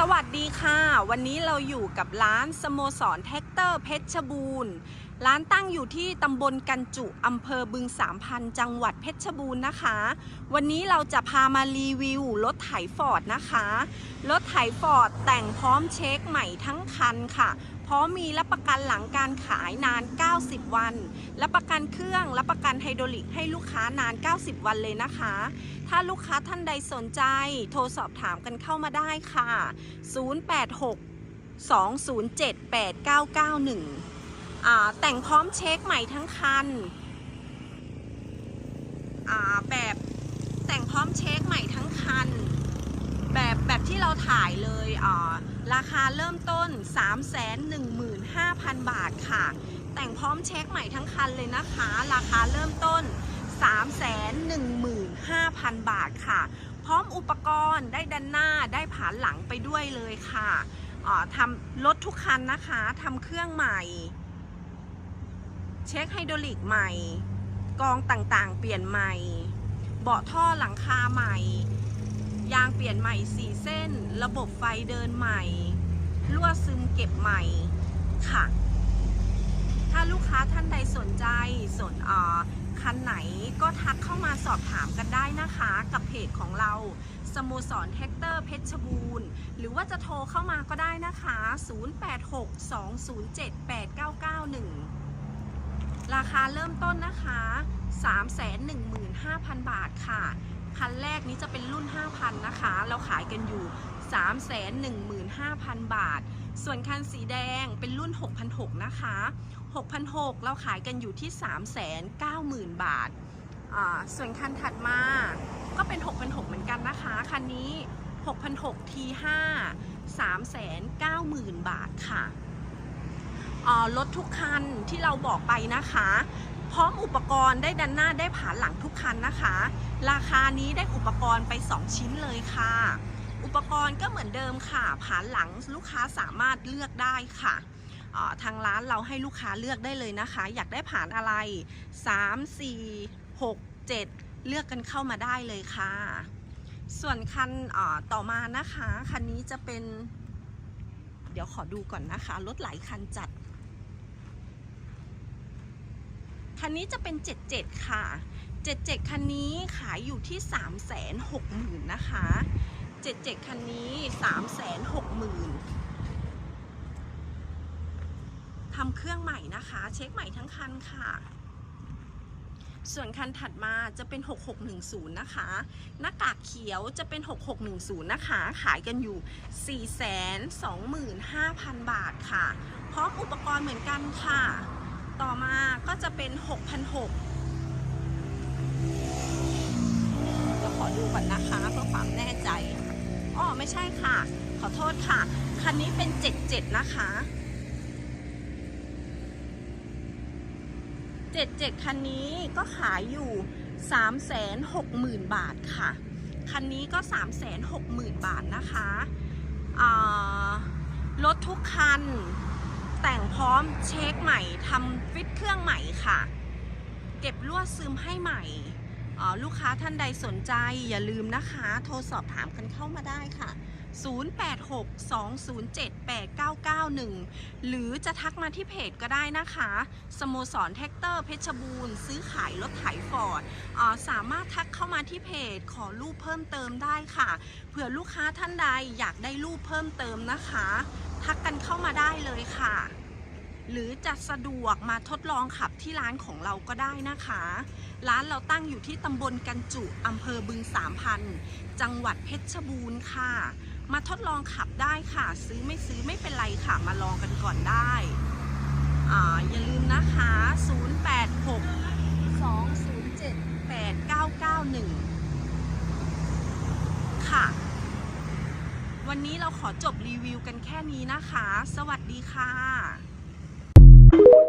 สวัสดีค่ะ วันนี้เราอยู่กับร้านสโมสรแท็กเตอร์เพชรบูรณ์ ร้านตั้งอยู่ที่ตำบลกันจุอำเภอบึงสามพันจังหวัดเพชรบูรณ์นะคะ วันนี้เราจะพามารีวิวรถไถฟอร์ดนะคะ รถไถฟอร์ดแต่งพร้อมเช็คใหม่ทั้งคันค่ะ พร้อมมีรับประกันหลังการขายนาน 90 วัน รับประกันเครื่อง รับประกันไฮดรอลิกให้ลูกค้านาน 90 วันเลยนะคะ ถ้าลูกค้าท่านใดสนใจ โทรสอบถามกันเข้ามาได้ค่ะ 086 207 8991 แต่งพร้อมเช็คใหม่ทั้งคันแบบแต่งพร้อมเช็คใหม่ทั้งคัน แบบแบบที่เราถ่ายเลยอ่าราคาเริ่มต้น 315,000 บาทค่ะ แต่งพร้อมเช็คใหม่ทั้งคันเลยนะคะ ราคาเริ่มต้น 315,000 บาทค่ะ พร้อมอุปกรณ์ได้ด้านหน้าได้ผานหลังไปด้วยเลยค่ะทำรถทุกคันนะคะทำเครื่องใหม่ เช็คไฮดรอลิกใหม่ กองต่างๆ เปลี่ยนใหม่ เบาะท่อหลังคาใหม่ ยางเปลี่ยนใหม่4เส้น ระบบไฟเดินใหม่รั่วซึมเก็บใหม่ค่ะ ถ้าลูกค้าท่านใดสนใจสนอ่อคันไหนก็ทักเข้ามาสอบถามกันได้นะคะ กับเพจของเราสโมสรแท็กเตอร์เพชรบูรณ์ หรือว่าจะโทรเข้ามาก็ได้นะคะ 0862078991 ราคาเริ่มต้นนะคะ 315,000 บาทค่ะ คันแรกนี้จะเป็นรุ่น 5,000 นะคะ เราขายกันอยู่ 315,000 บาท ส่วนคันสีแดงเป็นรุ่น 6,600 นะคะ 6,600 เราขายกันอยู่ที่ 390,000 บาทอ่าส่วนคันถัดมาก็เป็น 6,600 เหมือนกันนะคะ คันนี้ 6,600 T5 390,000 บาทค่ะ รถทุกคันที่เราบอกไปนะคะ พร้อมอุปกรณ์ได้ดันหน้าได้ผานหลังทุกคันนะคะ ราคานี้ได้อุปกรณ์ไป 2 ชิ้นเลยค่ะ อุปกรณ์ก็เหมือนเดิมค่ะผานหลังลูกค้าสามารถเลือกได้ค่ะทางร้านเราให้ลูกค้าเลือกได้เลยนะคะ อยากได้ผานอะไร 3 4 6 7 เลือกกันเข้ามาได้เลยค่ะ ส่วนคันต่อมานะคะ คันนี้จะเป็น เดี๋ยวขอดูก่อนนะคะ รถหลายคันจัด คันนี้จะเป็น 77 ค่ะ 77 คันนี้ขายอยู่ที่ 360,000 นะคะ 77 คันนี้ 360,000ทำเครื่องใหม่นะคะ เช็คใหม่ทั้งคันค่ะ ส่วนคันถัดมาจะเป็น 6610 นะคะ หน้ากากเขียวจะเป็น 6610 นะคะ ขายกันอยู่ 425,000 บาทค่ะ พร้อมอุปกรณ์เหมือนกันค่ะ ต่อมาก็จะเป็น6,600เดี๋ยวขอดูก่อนนะคะเพื่อความแน่ใจอ๋อไม่ใช่ค่ะ ขอโทษค่ะ คันนี้เป็น 77 นะคะ 77 คันนี้ก็ขายอยู่ 360,000 บาทค่ะ คันนี้ก็ 360,000 บาทนะคะรถทุกคัน แต่งพร้อมเช็คใหม่ทำฟิตเครื่องใหม่ค่ะ เก็บลวดซึมให้ใหม่ ลูกค้าท่านใดสนใจอย่าลืมนะคะ โทรสอบถามกันเข้ามาได้ค่ะ 0862078991 หรือจะทักมาที่เพจก็ได้นะคะ สโมสรแท็กเตอร์เพชรบูรณ์ ซื้อขายรถไถฟอร์ดสามารถทักเข้ามาที่เพจขอรูปเพิ่มเติมได้ค่ะ เผื่อลูกค้าท่านใดอยากได้รูปเพิ่มเติมนะคะ ทักกันเข้ามาได้เลยค่ะ หรือจะสะดวกมาทดลองขับที่ร้านของเราก็ได้นะคะ ร้านเราตั้งอยู่ที่ตำบลกันจุอำเภอบึงสามพันจังหวัดเพชรบูรณ์ค่ะ มาทดลองขับได้ค่ะ ซื้อไม่ซื้อไม่เป็นไรค่ะ มาลองกันก่อนได้อ่าอย่าลืมนะคะ 08 207 8991 ค่ะ วันนี้เรา ขอจบรีวิวกันแค่นี้นะคะ สวัสดีค่ะ